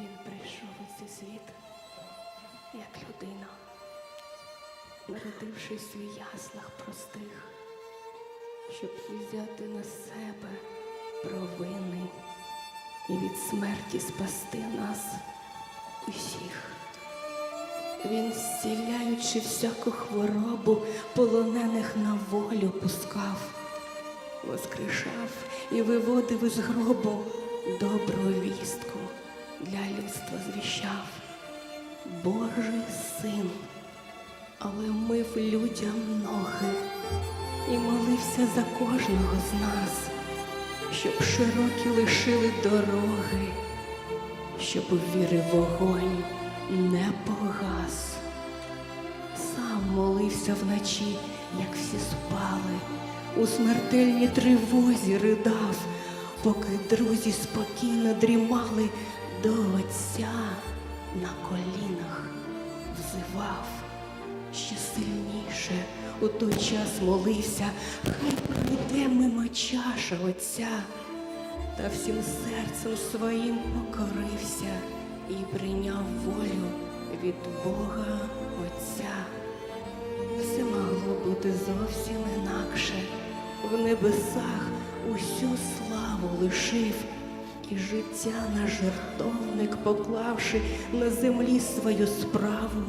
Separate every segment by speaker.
Speaker 1: Він прийшов у цей світ як людина, народившись у яслах простих, щоб взяти на себе провини і від смерті спасти нас усіх. Він, зціляючи всяку хворобу, полонених на волю пускав, воскрешав і виводив із гробу добру вістку для людства звіщав. Божий син, але мив людям ноги і молився за кожного з нас, щоб широкі лишили дороги, щоб у віри вогонь не погас. Сам молився вночі, як всі спали, у смертельній тривозі ридав, поки друзі спокійно дрімали, до Отця на колінах взивав. Ще сильніше у той час молився, хай пройде мимо чаша Отця, та всім серцем своїм покорився і прийняв волю від Бога Отця. Все могло бути зовсім інакше. В небесах усю славу лишив, і життя на жертовник поклавши на землі свою справу,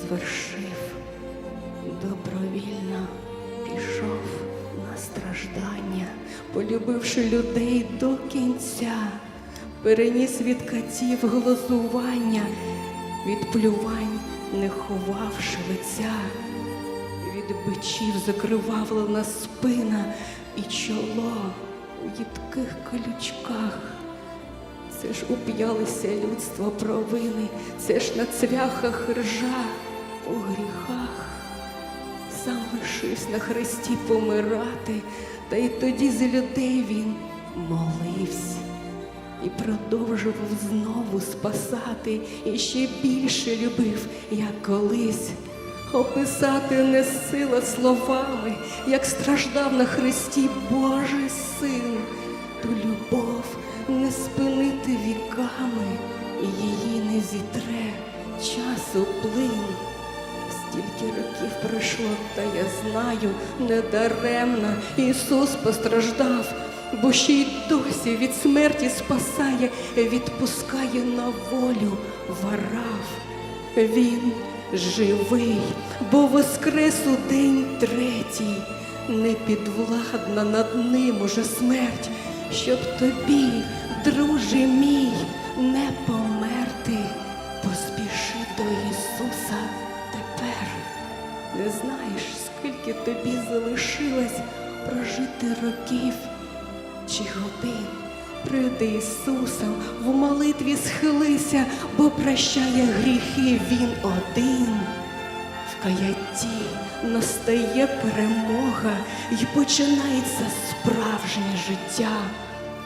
Speaker 1: звершив. Добровільно пішов на страждання, полюбивши людей до кінця, переніс від катів глузування, від плювань не ховавши лиця, від бичів закривавлена спина і чоло у їдких колючках. Це ж уп'ялися людство провини, це ж на цвяхах ржа у гріхах. Сам на хресті помирати, та й тоді за людей він молився і продовжував знову спасати, і ще більше любив, як колись. Описати не сила словами, як страждав на хресті Божий не спинити віками, її не зітре часу плин. Стільки років пройшло, та я знаю, недаремно Ісус постраждав, бо ще й досі від смерті спасає, відпускає на волю варав. Він живий, бо воскрес у день третій, не підвладна над ним уже смерть, щоб тобі, друже мій, не померти, поспіши до Ісуса тепер. Не знаєш, скільки тобі залишилось прожити років чи годин. Приди Ісусом, в молитві схилися, бо прощає гріхи Він один. В каятті настає перемога і починається справжнє життя.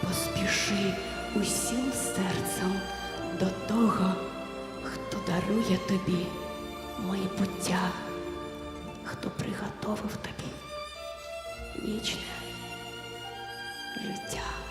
Speaker 1: Поспіши усім серцем до того, хто дарує тобі майбуття, хто приготовив тобі вічне життя.